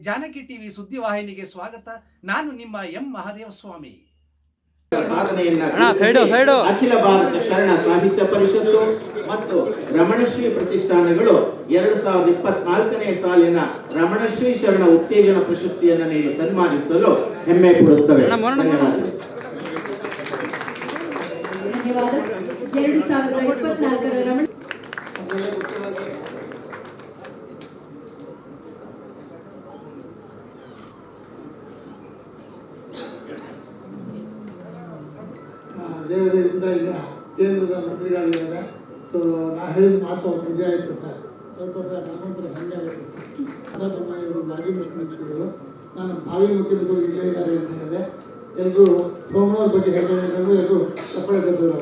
Janaki TV ಸುದ್ದಿವಾಹಿನಿಗೆ ಸ್ವಾಗತ. ನಾನು ನಿಮ್ಮ ಎಂ ಮಹಾದೇವ ಸ್ವಾಮಿ. ಅಖಿಲ ಭಾರತ ಶರಣ ಸಾಹಿತ್ಯ ಪರಿಷತ್ತು ಮತ್ತು ರಮಣಶ್ರೀ ಪ್ರತಿಷ್ಠಾನಗಳು ಎರಡು ಸಾವಿರದ ಇಪ್ಪತ್ನಾಲ್ಕನೇ ಸಾಲಿನ ರಮಣಶ್ರೀ ಶರಣ ಉತ್ತೇಜನ ಪ್ರಶಸ್ತಿಯನ್ನು ನೀಡಿ ಸನ್ಮಾನಿಸಲು ಹೆಮ್ಮೆ ಪಡುತ್ತವೆ. ಧನ್ಯವಾದ ಧನ್ಯವಾದ ಎರಡು ಸಾವಿರದ ಇಪ್ಪತ್ನಾಲ್ಕರ ರಮಣ ಆ, ದೇವರಿಂದ ಈಗ ಕೇಂದ್ರದ ಮಂತ್ರಿಗಳಿದ್ದಾರೆ ಸೊ ನಾ ಹೇಳಿದ ಮಾತು ಅವ್ರು ನಿಜ ಆಯಿತು ಸರ್. ಸ್ವಲ್ಪ ಸರ್ ನಮ್ಮಂತರ ಹೆಂಗೆ ಆಗುತ್ತೆ ಸರ್? ನಮ್ಮ ಇವರು ಮಾಜಿ ಮುಖ್ಯಮಂತ್ರಿಗಳು ನಾನು ಭಾವಿ ಮುಖ್ಯಮಂತ್ರಿಗಳು ಇಲ್ಲೇ ಇದ್ದಾರೆ ಅಂತ ಹೇಳಿದೆ. ಎಲ್ಲರೂ ಸೋಮವಾರ ಬಗ್ಗೆ ಹೇಳಿದ್ರು ಎಲ್ಲರೂ ತಪ್ಪಳೆ ಗದ್ದಲ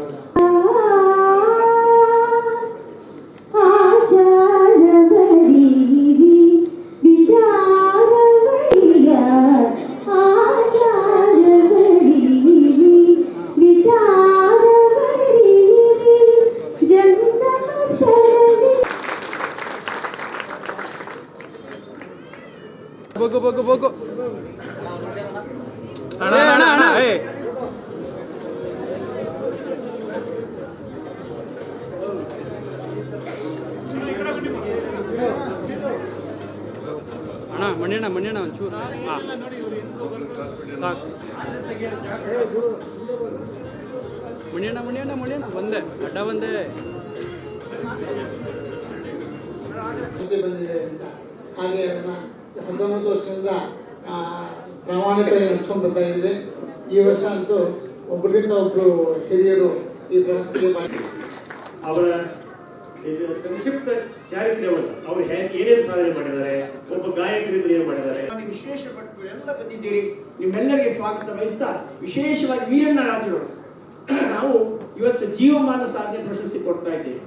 ಅಣ್ಣ ಮಣ್ಣೆಣ್ಣ ಒಂಚೂರು. ಹಾಂ. ಸಾಕು. ಮಣ್ಣೆಣ್ಣ ಮಣ್ಯಣ್ಣ ಮಣ್ಯಣ್ಣ ಒಂದೇ, ಅಡ್ಡ ಒಂದೇ. ಬಂದಿದೆ ಹಾಗೆ ಹತ್ತೊಂಬತ್ತು ವರ್ಷದಿಂದ ಪ್ರಾಮಾಣಿಕ ನಡ್ಕೊಂಡು ಬರ್ತಾ ಇದ್ದೀವಿ ಈ ವರ್ಷ ಅಂತೂ ಒಬ್ಬರಿಂದ ಒಬ್ಬರು ಹಿರಿಯರು ಈ ಮಾಡಿ ಅವರ ಸಂಕ್ಷಿಪ್ತ ಚಾರಿತ್ರ್ಯವನ್ನು ಅವ್ರು ಹೇಗೆ ಏನೇನು ಸಾಧನೆ ಮಾಡಿದ್ದಾರೆ ಒಬ್ಬ ಗಾಯಕರಿಂದ ಏನು ಮಾಡಿದ್ದಾರೆ. ವಿಶೇಷ ಪಟ್ಟು ಎಲ್ಲ ಬಂದಿದ್ದೀರಿ. ನಿಮ್ಮೆಲ್ಲರಿಗೆ ಸ್ವಾಗತ ಬಯಸ್ತಾ ವಿಶೇಷವಾಗಿ ವೀರಣ್ಣ ರಾಜರು. ನಾವು ಇವತ್ತು ಜೀವಮಾನ ಸಾಧನೆ ಪ್ರಶಸ್ತಿ ಕೊಡ್ತಾ ಇದ್ದೀವಿ.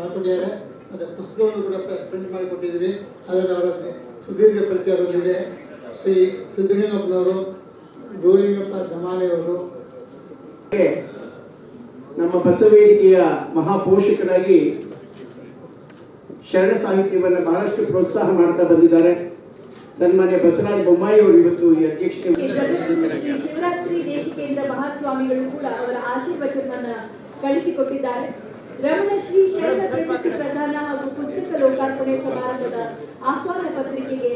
ಮಾಡ್ಕೊಂಡಿದ್ದಾರೆ ಮತ್ತೆ ಪುಸ್ತಕವನ್ನು ಕೂಡ ಪ್ರಿಂಟ್ ಮಾಡಿ ಕೊಟ್ಟಿದ್ದೀವಿ ಅದರ ಅವರ ಸುದೀರ್ಘ ಪರಿಚಯದೊಂದಿಗೆ ಶ್ರೀ ಸಿದ್ದಲಿಂಗಪ್ಪನವರು ಗೌರಿಯಪ್ಪ ದಮಾಲೆಯವರು ನಮ್ಮ ಬಸವೇದಿಕೆಯ ಮಹಾಪೋಷಕರಾಗಿ ಶರಣ ಸಾಹಿತ್ಯವನ್ನು ಬಹಳಷ್ಟು ಪ್ರೋತ್ಸಾಹ ಮಾಡ್ತಾ ಬಂದಿದ್ದಾರೆ. ಸನ್ಮಾನ್ಯ ಬಸವರಾಜ ಬೊಮ್ಮಾಯಿ ಅವರು ಇವತ್ತು ಈ ಅಧ್ಯಕ್ಷತೆ ಶಿವರಾತ್ರಿ ದೇಶಿಕೇಂದ್ರ ಮಹಾಸ್ವಾಮಿಗಳು ಕೂಡ ಅವರ ಆಶೀರ್ವಚನವನ್ನ ಕಳಿಸಿಕೊಟ್ಟಿದ್ದಾರೆ. ರಮಣ ಶ್ರೀ ಶರಣ ಪ್ರಶಸ್ತಿ ಪ್ರದಾನ ಹಾಗೂ ಪುಸ್ತಕ ಲೋಕಾರ್ಪಣೆ ಸಮಾರಂಭದ ಆಹ್ವಾನ ಪತ್ರಿಕೆಗೆ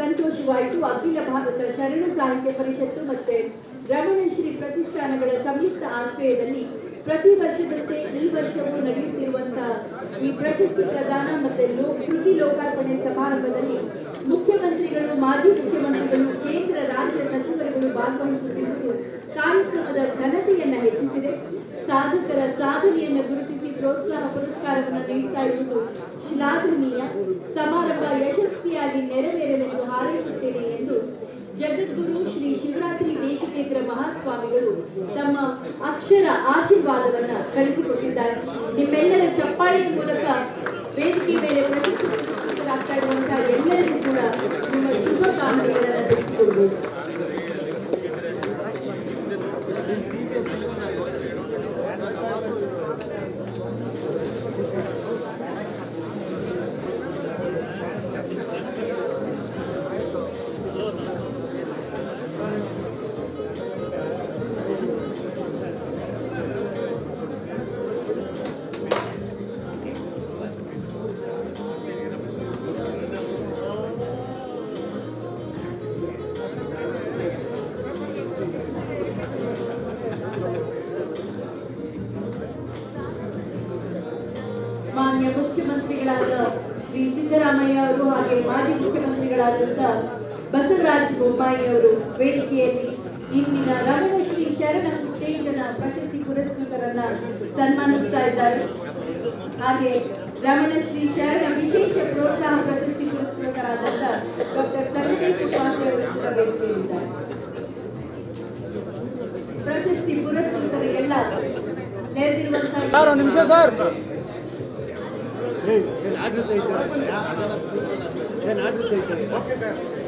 ಸಂತೋಷವಾಯಿತು. ಅಖಿಲ ಭಾರತ ಶರಣ ಸಾಹಿತ್ಯ ಪರಿಷತ್ತು ಮತ್ತೆ ರಮಣಶ್ರೀ ಪ್ರತಿಷ್ಠಾನಗಳ ಸಂಯುಕ್ತ ಆಶ್ರಯದಲ್ಲಿ ಪ್ರತಿ ವರ್ಷದಂತೆ ಈ ವರ್ಷವೂ ನಡೆಯುತ್ತಿರುವಂತಹ ಈ ಪ್ರಶಸ್ತಿ ಪ್ರದಾನ ಮತ್ತೆ ಕೃತಿ ಲೋಕಾರ್ಪಣೆ ಸಮಾರಂಭದಲ್ಲಿ ಮುಖ್ಯಮಂತ್ರಿಗಳು, ಮಾಜಿ ಮುಖ್ಯಮಂತ್ರಿಗಳು, ಕೇಂದ್ರ ರಾಜ್ಯ ಸಚಿವರುಗಳು ಭಾಗವಹಿಸುತ್ತಿರುವುದು ಕಾರ್ಯಕ್ರಮದ ಘನತೆಯನ್ನ ಹೆಚ್ಚಿಸಿದೆ. ಸಾಧಕರ ಸಾಧನೆಯನ್ನು ಗುರುತಿಸಿ ಪ್ರೋತ್ಸಾಹ ಪುರಸ್ಕಾರವನ್ನು ನೀಡ್ತಾ ಇರುವುದು ಶ್ಲಾಘನೀಯ. ಸಮಾರಂಭ ಯಶಸ್ವಿಯಾಗಿ ನೆರವೇರಲೆಂದು ಹಾರೈಸುತ್ತೇನೆ ಎಂದು ಜಗದ್ಗುರು ಶ್ರೀ ಶಿವರಾತ್ರಿ ದೇಶಿಕೇಂದ್ರ ಮಹಾಸ್ವಾಮಿಗಳು ತಮ್ಮ ಅಕ್ಷರ ಆಶೀರ್ವಾದವನ್ನ ಕಳಿಸಿಕೊಟ್ಟಿದ್ದಾರೆ. ನಿಮ್ಮೆಲ್ಲರ ಚಪ್ಪಾಳೆಯ ಮೂಲಕ ವೇದಿಕೆ ಮೇಲೆ ಪ್ರಶಸ್ತಿ ಎಲ್ಲರಿಗೂ ಮುಖ್ಯಮಂತ್ರಿಗಳಾದ ಶ್ರೀ ಸಿದ್ದರಾಮಯ್ಯ ಅವರು ಹಾಗೆ ಮಾಜಿ ಮುಖ್ಯಮಂತ್ರಿಗಳಾದಂಥ ಬಸವರಾಜ ಬೊಮ್ಮಾಯಿ ಅವರು ವೇದಿಕೆಯಲ್ಲಿ ಇಂದಿನ ರಮಣ ಶ್ರೀ ಶರಣ ಉತ್ತೇಜನ ಪ್ರಶಸ್ತಿ ಪುರಸ್ಕೃತರನ್ನ ಸನ್ಮಾನಿಸ್ತಾ ಇದ್ದಾರೆ. ಹಾಗೆ ರಮಣ ಶ್ರೀ ಶರಣ ವಿಶೇಷ ಪ್ರೋತ್ಸಾಹ ಪ್ರಶಸ್ತಿ ಪುರಸ್ಕೃತರಾದಂಥ ಡಾಕ್ಟರ್ ಸಂಗಮೇಶ್ ಉಪಾಸೆ ಅವರು ಕೂಡ ವೇದಿಕೆಯಲ್ಲಿದ್ದಾರೆ. ಪ್ರಶಸ್ತಿ ಪುರಸ್ಕೃತರಿಗೆಲ್ಲ ನೆರೆದಿರುವಂತಹ ಸರ್ ಒಂದು ನಿಮಿಷ ಸರ್ ಧನ್ಯವಾದ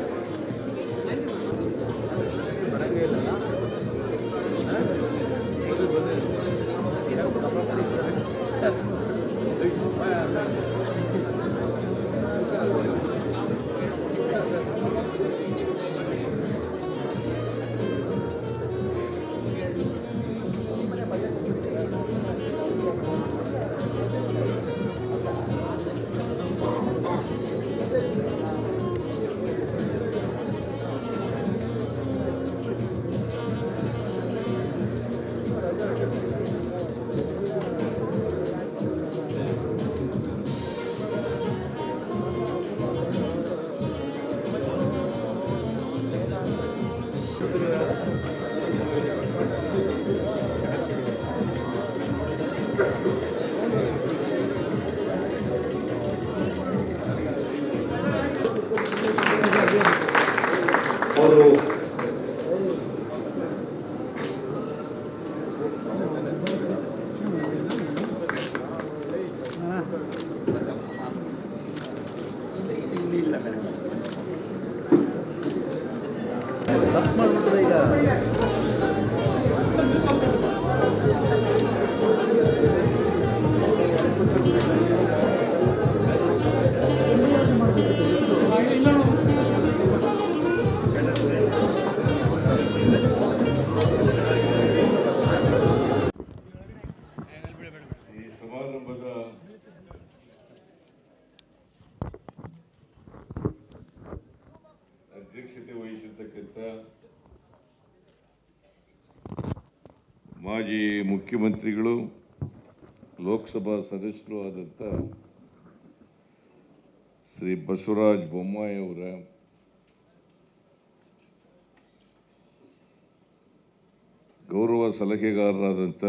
ಮುಖ್ಯಮಂತ್ರಿಗಳು, ಲೋಕಸಭಾ ಸದಸ್ಯರು ಆದಂಥ ಶ್ರೀ ಬಸವರಾಜ್ ಬೊಮ್ಮಾಯಿ ಅವರ, ಗೌರವ ಸಲಹೆಗಾರರಾದಂಥ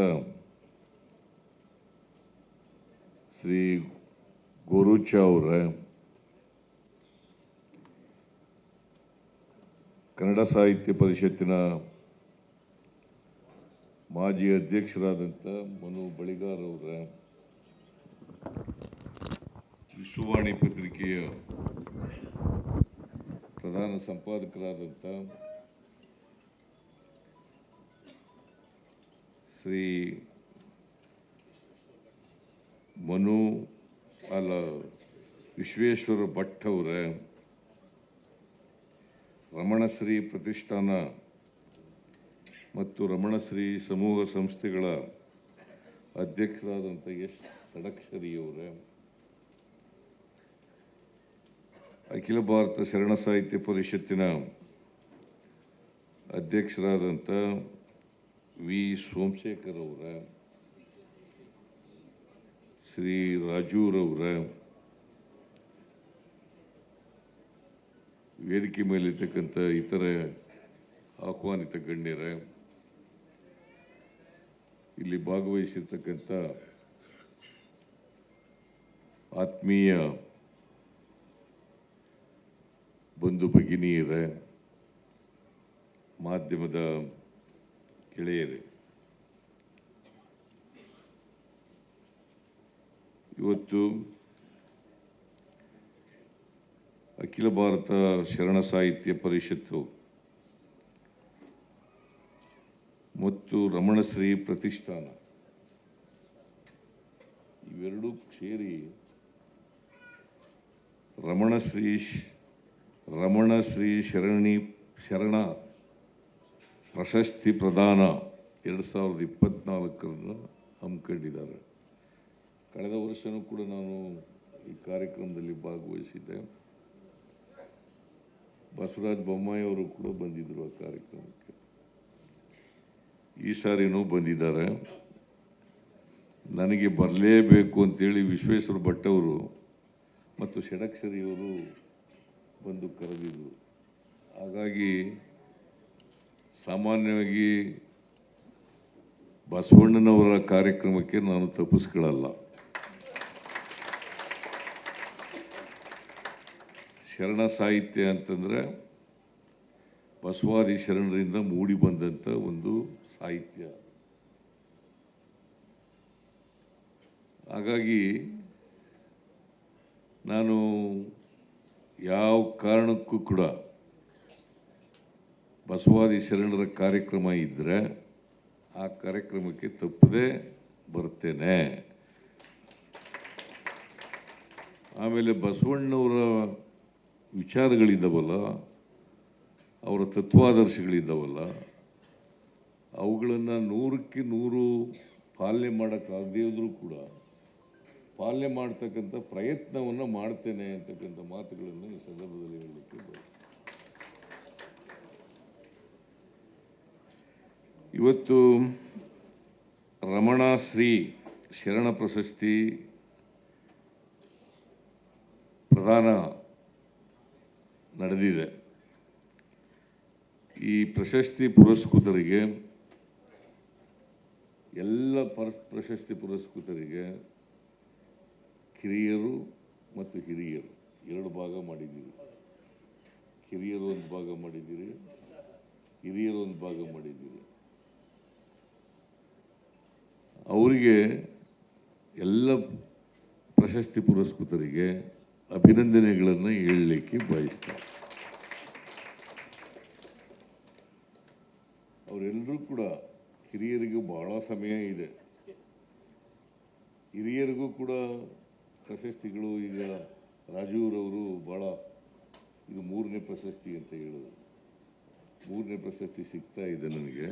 ಶ್ರೀ ಗೋರುಚ ಅವರ, ಕನ್ನಡ ಸಾಹಿತ್ಯ ಪರಿಷತ್ತಿನ ಮಾಜಿ ಅಧ್ಯಕ್ಷರಾದಂಥ ಮನು ಬಳಿಗಾರ್ ಅವರ ವಿಶ್ವವಾಣಿ ಪತ್ರಿಕೆಯ ಪ್ರಧಾನ ಸಂಪಾದಕರಾದಂಥ ಶ್ರೀ ಮನು, ಅಲ್ಲ, ವಿಶ್ವೇಶ್ವರ ಭಟ್ ಅವರ ರಮಣಶ್ರೀ ಪ್ರತಿಷ್ಠಾನ ಮತ್ತು ರಮಣಶ್ರೀ ಸಮೂಹ ಸಂಸ್ಥೆಗಳ ಅಧ್ಯಕ್ಷರಾದಂಥ ಎಸ್. ಸಡಕ್ಷರಿಯವರ ಅಖಿಲ ಭಾರತ ಶರಣ ಸಾಹಿತ್ಯ ಪರಿಷತ್ತಿನ ಅಧ್ಯಕ್ಷರಾದಂಥ ವಿ. ಸೋಮಶೇಖರ್ ಅವರ. ಶ್ರೀ ರಾಜೂರವರ ವೇದಿಕೆ ಮೇಲಿರ್ತಕ್ಕಂಥ ಇತರ ಆಹ್ವಾನಿತ ಗಣ್ಯರ. ಇಲ್ಲಿ ಭಾಗವಹಿಸಿರ್ತಕ್ಕಂಥ ಆತ್ಮೀಯ ಬಂಧು ಭಗಿನಿಯರ ಮಾಧ್ಯಮದ ಗೆಳೆಯರೇ ಇವತ್ತು ಅಖಿಲ ಭಾರತ ಶರಣ ಸಾಹಿತ್ಯ ಪರಿಷತ್ತು ಮತ್ತು ರಮಣಶ್ರೀ ಪ್ರತಿಷ್ಠಾನ. ಇವೆರಡೂ ಸೇರಿ ರಮಣಶ್ರೀ ರಮಣಶ್ರೀ ಶರಣಿ, ಶರಣ ಪ್ರಶಸ್ತಿ ಪ್ರದಾನ ಎರಡು ಸಾವಿರದ ಇಪ್ಪತ್ನಾಲ್ಕರನ್ನು ಹಮ್ಮಿಕೊಂಡಿದ್ದಾರೆ. ಕಳೆದ ವರ್ಷವೂ ಕೂಡ ನಾನು ಈ ಕಾರ್ಯಕ್ರಮದಲ್ಲಿ ಭಾಗವಹಿಸಿದ್ದೆ. ಬಸವರಾಜ ಬೊಮ್ಮಾಯಿ ಅವರು ಕೂಡ ಬಂದಿದ್ದರು ಆ ಕಾರ್ಯಕ್ರಮಕ್ಕೆ. ಈ ಸಾರಿನೂ ಬಂದಿದ್ದಾರೆ. ನನಗೆ ಬರಲೇಬೇಕು ಅಂತೇಳಿ ವಿಶ್ವೇಶ್ವರ ಭಟ್ ಅವರು ಮತ್ತು ಷಡಕ್ಷರಿಯವರು ಬಂದು ಕರೆದಿದ್ದರು ಹಾಗಾಗಿ ಸಾಮಾನ್ಯವಾಗಿ ಬಸವಣ್ಣನವರ ಕಾರ್ಯಕ್ರಮಕ್ಕೆ ನಾನು ತಪ್ಪಿಸ್ಕೊಳ್ಳಲ್ಲ. ಶರಣ ಸಾಹಿತ್ಯ ಅಂತಂದರೆ ಬಸವಾದಿ ಶರಣರಿಂದ ಮೂಡಿ ಬಂದಂಥ ಒಂದು ಸಾಹಿತ್ಯ. ಹಾಗಾಗಿ ನಾನು ಯಾವ ಕಾರಣಕ್ಕೂ ಕೂಡ ಬಸವಾದಿ ಶರಣರ ಕಾರ್ಯಕ್ರಮ ಇದ್ದರೆ ಆ ಕಾರ್ಯಕ್ರಮಕ್ಕೆ ತಪ್ಪದೇ ಬರ್ತೇನೆ. ಆಮೇಲೆ ಬಸವಣ್ಣವರ ವಿಚಾರಗಳಿದ್ದಾವಲ್ಲ, ಅವರ ತತ್ವಾದರ್ಶಗಳಿದ್ದಾವಲ್ಲ ಅವುಗಳನ್ನು ನೂರಕ್ಕೆ ನೂರು ಪಾಲನೆ ಮಾಡೋಕ್ಕಾಗದೇ ಇದ್ರೂ ಕೂಡ ಪಾಲನೆ ಮಾಡ್ತಕ್ಕಂಥ ಪ್ರಯತ್ನವನ್ನು ಮಾಡ್ತೇನೆ ಅಂತಕ್ಕಂಥ ಮಾತುಗಳನ್ನು ಈ ಸಂದರ್ಭದಲ್ಲಿ ಹೇಳಲಿಕ್ಕೆ ಇವತ್ತು ಇವತ್ತು ರಮಣಶ್ರೀ ಶರಣ ಪ್ರಶಸ್ತಿ ಪ್ರದಾನ ನಡೆದಿದೆ. ಈ ಪ್ರಶಸ್ತಿ ಪುರಸ್ಕೃತರಿಗೆ ಎಲ್ಲ ಪರ, ಪ್ರಶಸ್ತಿ ಪುರಸ್ಕೃತರಿಗೆ ಕಿರಿಯರು ಮತ್ತು ಹಿರಿಯರು, ಎರಡು ಭಾಗ ಮಾಡಿದ್ದೀರಿ ಕಿರಿಯರು ಒಂದು ಭಾಗ ಮಾಡಿದ್ದೀರಿ, ಹಿರಿಯರು ಒಂದು ಭಾಗ ಮಾಡಿದ್ದೀರಿ. ಅವರಿಗೆ ಎಲ್ಲ ಪ್ರಶಸ್ತಿ ಪುರಸ್ಕೃತರಿಗೆ ಅಭಿನಂದನೆಗಳನ್ನು ಹೇಳಲಿಕ್ಕೆ ಬಯಸ್ತಾರೆ ಅವರೆಲ್ಲರೂ ಕೂಡ ಹಿರಿಯರಿಗೂ ಬಹಳ ಸಮಯ ಇದೆ. ಹಿರಿಯರಿಗೂ ಕೂಡ ಪ್ರಶಸ್ತಿಗಳು ಈಗ ರಾಜೀವ್ರವರು ಭಾಳ ಇದು ಮೂರನೇ ಪ್ರಶಸ್ತಿ ಅಂತ ಹೇಳೋದು ಮೂರನೇ ಪ್ರಶಸ್ತಿ ಸಿಗ್ತಾ ಇದೆ ನನಗೆ.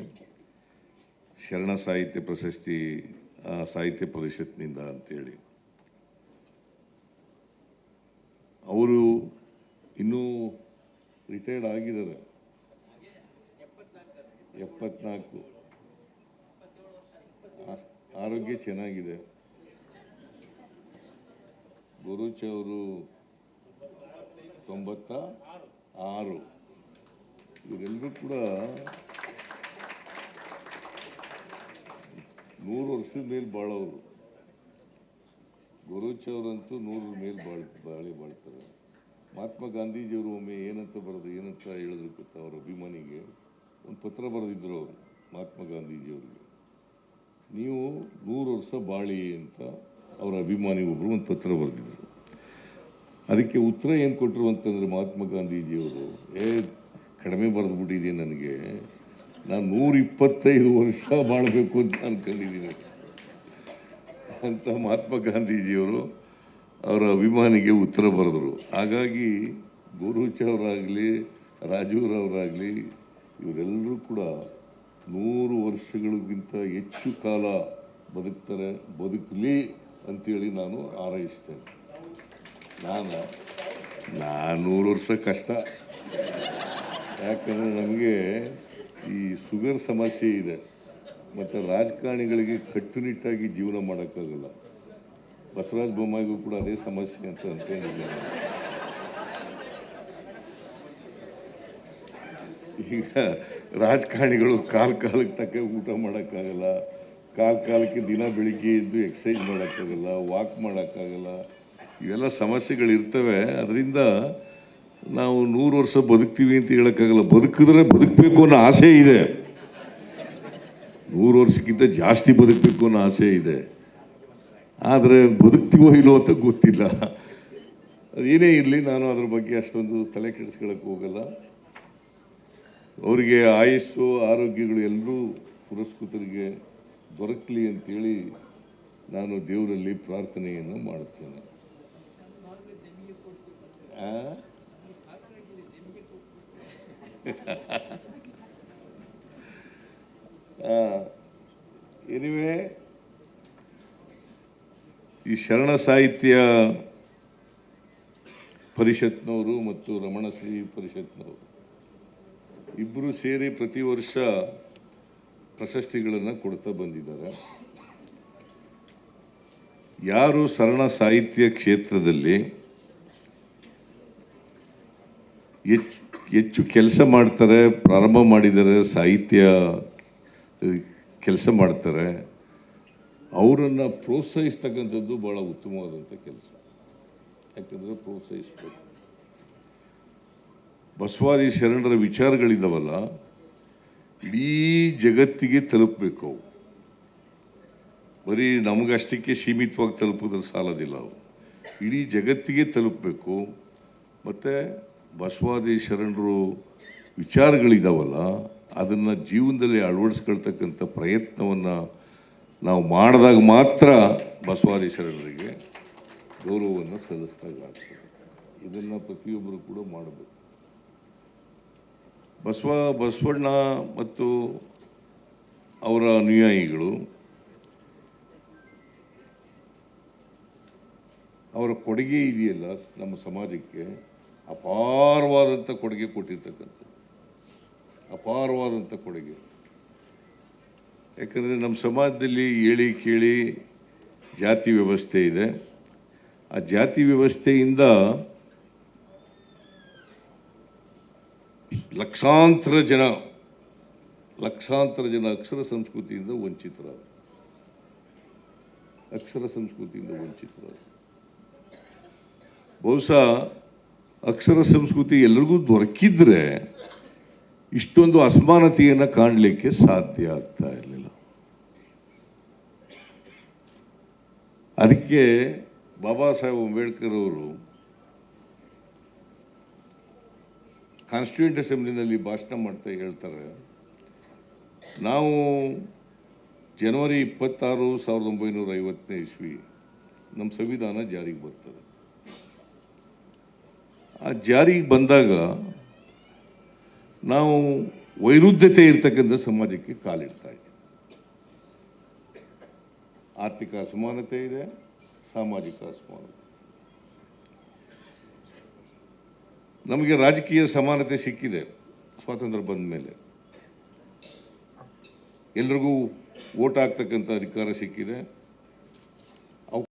ಶರಣ ಸಾಹಿತ್ಯ ಪ್ರಶಸ್ತಿ ಸಾಹಿತ್ಯ ಪರಿಷತ್ನಿಂದ ಅಂತೇಳಿ. ಅವರು ಇನ್ನೂ ರಿಟೈರ್ಡ್ ಆಗಿದ್ದಾರೆ. ಎಪ್ಪತ್ನಾಲ್ಕು. ಆರೋಗ್ಯ ಚೆನ್ನಾಗಿದೆ. ಗುರುಚ್ ಅವರು ತೊಂಬತ್ತ ಆರು. ಇವರೆಲ್ಲರೂ ಕೂಡ ನೂರು ವರ್ಷದ ಮೇಲೆ ಬಾಳೋರು. ಗುರುಚವರಂತೂ ನೂರ ಮೇಲೆ ಬಾಳ್, ಬಾಳಿ ಬಾಳ್ತಾರೆ. ಮಹಾತ್ಮ ಗಾಂಧೀಜಿಯವರು ಒಮ್ಮೆ ಏನಂತ ಬರೆದು, ಏನಂತ ಹೇಳಿದ್ರು ಗೊತ್ತಾ ಅವ್ರ ಅಭಿಮಾನಿಗೆ? ಒಂದು ಪತ್ರ ಬರೆದಿದ್ರು ಅವರು ಮಹಾತ್ಮ ಗಾಂಧೀಜಿಯವರಿಗೆ. ನೀವು ನೂರು ವರ್ಷ ಬಾಳಿ ಅಂತ ಅವರ ಅಭಿಮಾನಿ ಒಬ್ಬರು ಒಂದು ಪತ್ರ ಬರೆದಿದ್ರು. ಅದಕ್ಕೆ ಉತ್ತರ ಏನು ಕೊಟ್ಟರು ಅಂತಂದರೆ ಮಹಾತ್ಮ ಗಾಂಧೀಜಿಯವರು, ಏ, ಕಡಿಮೆ ಬರೆದ್ಬಿಟ್ಟಿದೆ ನನಗೆ? ನಾನು ನೂರ ಇಪ್ಪತ್ತೈದು ವರ್ಷ ಬಾಳಬೇಕು ಅಂತ ಅಂದ್ಕೊಂಡಿದ್ದೀನಿ ಅಂತ ಮಹಾತ್ಮ ಗಾಂಧೀಜಿಯವರು ಅವರ ಅಭಿಮಾನಿಗೆ ಉತ್ತರ ಬರೆದರು. ಹಾಗಾಗಿ ಗುರುಚವರಾಗಲಿ ರಾಜೂರವರಾಗಲಿ ಇವರೆಲ್ಲರೂ ಕೂಡ ನೂರು ವರ್ಷಗಳಿಗಿಂತ ಹೆಚ್ಚು ಕಾಲ ಬದುಕ್ತಾರೆ, ಬದುಕಲಿ ಅಂತೇಳಿ ನಾನು ಆರೈಸ್ತೇನೆ ನಾನು ನಾನು ನೂರು ವರ್ಷ ಕಷ್ಟ. ಯಾಕಂದರೆ ನಮಗೆ ಈ ಶುಗರ್ ಸಮಸ್ಯೆ ಇದೆ. ಮತ್ತು ರಾಜಕಾರಣಿಗಳಿಗೆ ಕಟ್ಟುನಿಟ್ಟಾಗಿ ಜೀವನ ಮಾಡೋಕ್ಕಾಗಲ್ಲ. ಬಸವರಾಜ ಬೊಮ್ಮಾಯಿಗೂ ಕೂಡ ಅದೇ ಸಮಸ್ಯೆ ಅಂತ ಅನ್ಕೊಂಡಿದ್ದೀನಿ ಈಗ ರಾಜಕಾರಣಿಗಳು ಕಾಲ ಕಾಲಕ್ಕೆ ತಕ್ಕ ಊಟ ಮಾಡೋಕ್ಕಾಗಲ್ಲ ಕಾಲ ಕಾಲಕ್ಕೆ ದಿನ ಬೆಳಿಗ್ಗೆ ಎದ್ದು ಎಕ್ಸಸೈಸ್ ಮಾಡೋಕ್ಕಾಗಲ್ಲ ವಾಕ್ ಮಾಡೋಕ್ಕಾಗಲ್ಲ, ಇವೆಲ್ಲ ಸಮಸ್ಯೆಗಳಿರ್ತವೆ. ಅದರಿಂದ ನಾವು ನೂರು ವರ್ಷ ಬದುಕ್ತೀವಿ ಅಂತ ಹೇಳೋಕ್ಕಾಗಲ್ಲ. ಬದುಕಿದ್ರೆ ಬದುಕಬೇಕು ಅನ್ನೋ ಆಸೆ ಇದೆ. ನೂರು ವರ್ಷಕ್ಕಿಂತ ಜಾಸ್ತಿ ಬದುಕಬೇಕು ಅನ್ನೋ ಆಸೆ ಇದೆ. ಆದರೆ ಬದುಕ್ತೀವೋ ಇಲ್ಲೋ ಅಂತ ಗೊತ್ತಿಲ್ಲ. ಅದೇನೇ ಇರಲಿ, ನಾನು ಅದ್ರ ಬಗ್ಗೆ ಅಷ್ಟೊಂದು ತಲೆ ಕೆಡಿಸ್ಕೊಳಕ್ಕೆ ಹೋಗಲ್ಲ. ಅವರಿಗೆ ಆಯಸ್ಸು, ಆರೋಗ್ಯಗಳು ಎಲ್ಲರೂ ಪುರಸ್ಕೃತರಿಗೆ ದೊರಕಲಿ ಅಂತೇಳಿ ನಾನು ದೇವರಲ್ಲಿ ಪ್ರಾರ್ಥನೆಯನ್ನು ಮಾಡುತ್ತೇನೆ? ಎನಿವೆ ಈ ಶರಣ ಸಾಹಿತ್ಯ ಪರಿಷತ್ನವರು ಮತ್ತು ರಮಣಶ್ರೀ ಪರಿಷತ್ನವರು ಇಬ್ಬರು ಸೇರಿ ಪ್ರತಿ ವರ್ಷ ಪ್ರಶಸ್ತಿಗಳನ್ನು ಕೊಡ್ತಾ ಬಂದಿದ್ದಾರೆ. ಯಾರು ಸರಳ ಸಾಹಿತ್ಯ ಕ್ಷೇತ್ರದಲ್ಲಿ ಹೆಚ್ಚು ಹೆಚ್ಚು ಕೆಲಸ ಮಾಡ್ತಾರೆ, ಪ್ರಾರಂಭ ಮಾಡಿದ್ದಾರೆ ಸಾಹಿತ್ಯ ಕೆಲಸ ಮಾಡ್ತಾರೆ, ಅವರನ್ನು ಪ್ರೋತ್ಸಾಹಿಸ್ತಕ್ಕಂಥದ್ದು ಭಾಳ ಉತ್ತಮವಾದಂಥ ಕೆಲಸ. ಯಾಕಂದರೆ ಪ್ರೋತ್ಸಾಹಿಸ್ಬೇಕು. ಬಸವಾದಿ ಶರಣರ ವಿಚಾರಗಳಿದ್ದಾವಲ್ಲ ಇಡೀ ಜಗತ್ತಿಗೆ ತಲುಪಬೇಕು ಅವು. ಬರೀ ನಮಗಷ್ಟಕ್ಕೆ ಸೀಮಿತವಾಗಿ ತಲುಪೋದ್ರೆ ಸಾಲದಿಲ್ಲ ಅವು. ಇಡೀ ಜಗತ್ತಿಗೆ ತಲುಪಬೇಕು. ಮತ್ತು ಬಸವಾದಿ ಶರಣರು ವಿಚಾರಗಳಿದ್ದಾವಲ್ಲ ಅದನ್ನು ಜೀವನದಲ್ಲಿ ಅಳವಡಿಸ್ಕೊಳ್ತಕ್ಕಂಥ ಪ್ರಯತ್ನವನ್ನು ನಾವು ಮಾಡಿದಾಗ ಮಾತ್ರ ಬಸವಾದಿ ಶರಣರಿಗೆ ಗೌರವವನ್ನು ಸಲ್ಲಿಸಿದಾಗ ಆಗ್ತದೆ. ಇದನ್ನು ಪ್ರತಿಯೊಬ್ಬರು ಕೂಡ ಮಾಡಬೇಕು. ಬಸವ, ಬಸವಣ್ಣ ಮತ್ತು ಅವರ ಅನುಯಾಯಿಗಳು, ಅವರ ಕೊಡುಗೆ ಇದೆಯಲ್ಲ ನಮ್ಮ ಸಮಾಜಕ್ಕೆ ಅಪಾರವಾದಂಥ ಕೊಡುಗೆ ಕೊಟ್ಟಿರ್ತಕ್ಕಂಥದ್ದು. ಅಪಾರವಾದಂಥ ಕೊಡುಗೆ. ಯಾಕಂದರೆ ನಮ್ಮ ಸಮಾಜದಲ್ಲಿ ಹೇಳಿ ಕೇಳಿ ಜಾತಿ ವ್ಯವಸ್ಥೆ ಇದೆ. ಆ ಜಾತಿ ವ್ಯವಸ್ಥೆಯಿಂದ ಲಕ್ಷಾಂತರ ಜನ ಲಕ್ಷಾಂತರ ಜನ ಅಕ್ಷರ ಸಂಸ್ಕೃತಿಯಿಂದ ವಂಚಿತರಾದ ಅಕ್ಷರ ಸಂಸ್ಕೃತಿಯಿಂದ ವಂಚಿತರಾದ ಬಹುಶಃ ಅಕ್ಷರ ಸಂಸ್ಕೃತಿ ಎಲ್ರಿಗೂ ದೊರಕಿದ್ರೆ ಇಷ್ಟೊಂದು ಅಸಮಾನತೆಯನ್ನು ಕಾಣಲಿಕ್ಕೆ ಸಾಧ್ಯ ಆಗ್ತಾ ಇರಲಿಲ್ಲ. ಅದಕ್ಕೆ ಬಾಬಾ ಸಾಹೇಬ್ ಅಂಬೇಡ್ಕರ್ ಅವರು ಕಾನ್ಸ್ಟಿಟ್ಯೂಂಟ್ ಅಸೆಂಬ್ಲಿನಲ್ಲಿ ಭಾಷಣ ಮಾಡ್ತಾ ಹೇಳ್ತಾರೆ. ನಾವು ಜನವರಿ ಇಪ್ಪತ್ತಾರು, ಸಾವಿರದ ಒಂಬೈನೂರ ಐವತ್ತನೇ ಇಸ್ವಿ ನಮ್ಮ ಸಂವಿಧಾನ ಜಾರಿಗೆ ಬರ್ತದೆ. ಆ ಜಾರಿಗೆ ಬಂದಾಗ ನಾವು ವೈರುಧ್ಯತೆ ಇರ್ತಕ್ಕಂಥ ಸಮಾಜಕ್ಕೆ ಕಾಲಿಡ್ತಾ ಇದೆ ಆರ್ಥಿಕ ಅಸಮಾನತೆ ಇದೆ, ಸಾಮಾಜಿಕ ಅಸಮಾನತೆ ನಮಗೆ ರಾಜಕೀಯ ಸಮಾನತೆ ಸಿಕ್ಕಿದೆ ಸ್ವಾತಂತ್ರ್ಯ ಬಂದ ಮೇಲೆ. ಎಲ್ರಿಗೂ ಓಟ್ ಹಾಕ್ತಕ್ಕಂಥ ಅಧಿಕಾರ ಸಿಕ್ಕಿದೆ.